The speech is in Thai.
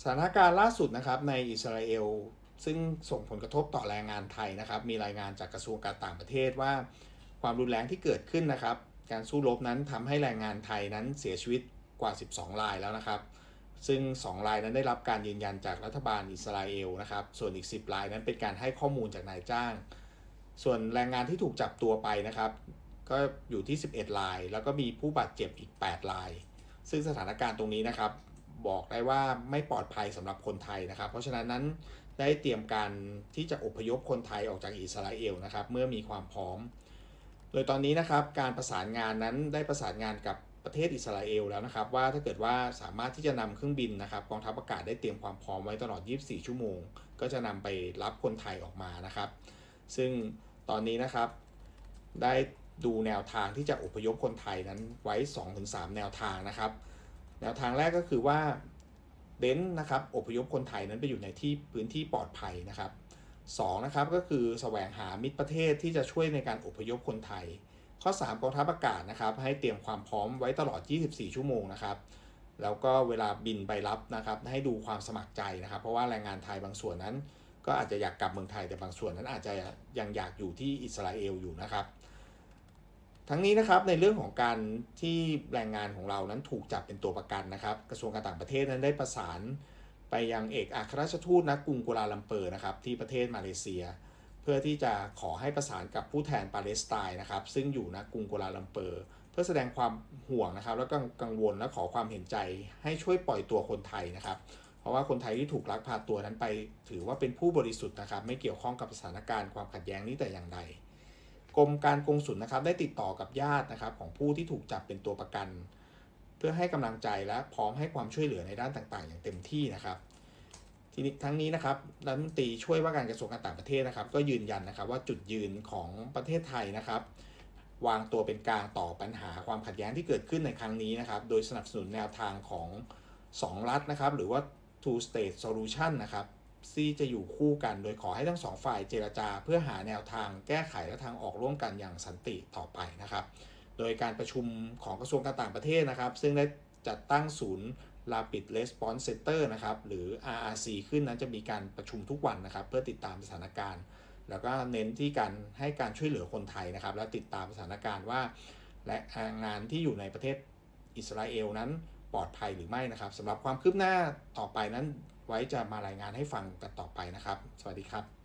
สถานการณ์ล่าสุดนะครับในอิสราเอลซึ่งส่งผลกระทบต่อแรงงานไทยนะครับ มีรายงานจากกระทรวงการต่างประเทศว่า ความรุนแรงที่เกิดขึ้นนะครับ การสู้รบนั้นทำให้แรงงานไทยนั้นเสียชีวิตกว่า 12 รายแล้วนะครับ ซึ่ง 2 รายนั้นได้รับการยืนยันจากรัฐบาลอิสราเอลนะครับ ส่วนอีก 10 รายนั้นเป็นการให้ข้อมูลจากนายจ้าง ส่วนแรงงานที่ถูกจับตัวไปนะครับ ก็อยู่ที่ 11 ราย แล้วก็มีผู้บาดเจ็บอีก 8 ราย ซึ่งสถานการณ์ตรงนี้นะครับ บอกได้ว่าไม่ปลอดภัยสำหรับคนไทยนะครับ เพราะฉะนั้นนั้นได้เตรียมการที่จะอพยพคนไทยออกจากอิสราเอลนะครับ เมื่อมีความพร้อม โดยตอนนี้นะครับการประสานงานนั้นได้ประสานงานกับประเทศอิสราเอลแล้วนะครับ ว่าถ้าเกิดว่าสามารถที่จะนำเครื่องบินนะครับกองทัพอากาศได้เตรียมความพร้อมไว้ตลอด 24 ชั่วโมง ก็จะนำไปรับคนไทยออกมานะครับ ซึ่งตอนนี้นะครับได้ดูแนวทางที่จะอพยพคนไทยนั้นไว้ 2-3 แนวทางนะครับ แนวทางแรกก็คือว่าเน้นนะครับอพยพคนไทยนั้นไปอยู่ในที่พื้นที่ปลอดภัยนะครับสองนะครับก็คือแสวงหามิตรประเทศที่จะช่วยในการอพยพคนไทย ข้อ 3กองทัพอากาศนะครับ ให้เตรียมความพร้อมไว้ตลอด 24 ชั่วโมงนะครับแล้วก็เวลาบินไปรับนะครับ ให้ดูความสมัครใจนะครับ เพราะว่าแรงงานไทยบางส่วนนั้น ก็อาจจะอยากกลับเมืองไทยแต่บางส่วนนั้นอาจจะยังอยากอยู่ที่อิสราเอลอยู่นะครับ ทั้งนี้นะครับในเรื่องของการที่แรงงานของเรานั้นถูกจับเป็นตัวประกันนะครับ กระทรวงการต่างประเทศนั้นได้ประสานไปยังเอกอัครราชทูตณกรุงกัวลาลัมเปอร์นะครับที่ประเทศมาเลเซีย เพื่อที่จะขอให้ประสานกับผู้แทนปาเลสไตน์นะครับ ซึ่งอยู่ณกรุงกัวลาลัมเปอร์ เพื่อแสดงความห่วงนะครับ แล้วก็กังวลและขอความเห็นใจให้ช่วยปล่อยตัวคนไทยนะครับ เพราะว่าคนไทยที่ถูกลักพาตัวนั้นไป ถือว่าเป็นผู้บริสุทธิ์นะครับ ไม่เกี่ยวข้องกับสถานการณ์ความขัดแย้งนี้แต่อย่างใด กรมการกงสุลนะครับได้ติดต่อกับญาตินะครับของผู้ที่ถูกจับเป็นตัวประกัน เพื่อให้กำลังใจและพร้อมให้ความช่วยเหลือในด้านต่าง ๆ อย่างเต็มที่นะครับทีนี้ทั้งนี้นะครับรัฐมนตรีช่วยว่าการกระทรวงการต่างประเทศนะครับ ก็ยืนยันนะครับว่าจุดยืนของประเทศไทยนะครับ วางตัวเป็นกลางต่อปัญหาความขัดแย้งที่เกิดขึ้นในครั้งนี้นะครับ โดยสนับสนุนแนวทางของ 2 รัฐนะครับ หรือว่า two state solution นะครับ ที่จะอยู่คู่กัน โดยขอให้ทั้งสองฝ่ายเจรจาเพื่อหาแนวทางแก้ไขและทางออกร่วมกันอย่างสันติต่อไปนะครับ โดยการประชุมของกระทรวงการต่างประเทศนะครับ ซึ่งได้จัดตั้งศูนย์ Rapid Response Center นะครับ หรือ RRC ขึ้นนั้นจะมีการประชุมทุกวันนะครับ เพื่อติดตามสถานการณ์ แล้วก็เน้นที่การให้การช่วยเหลือคนไทยนะครับ และติดตามสถานการณ์ว่า และแรงงานที่อยู่ในประเทศอิสราเอลนั้นปลอดภัยหรือไม่นะครับสำหรับความคืบหน้าต่อไปนั้น ไว้จะมารายงานให้ฟังกันต่อไปนะครับ สวัสดีครับ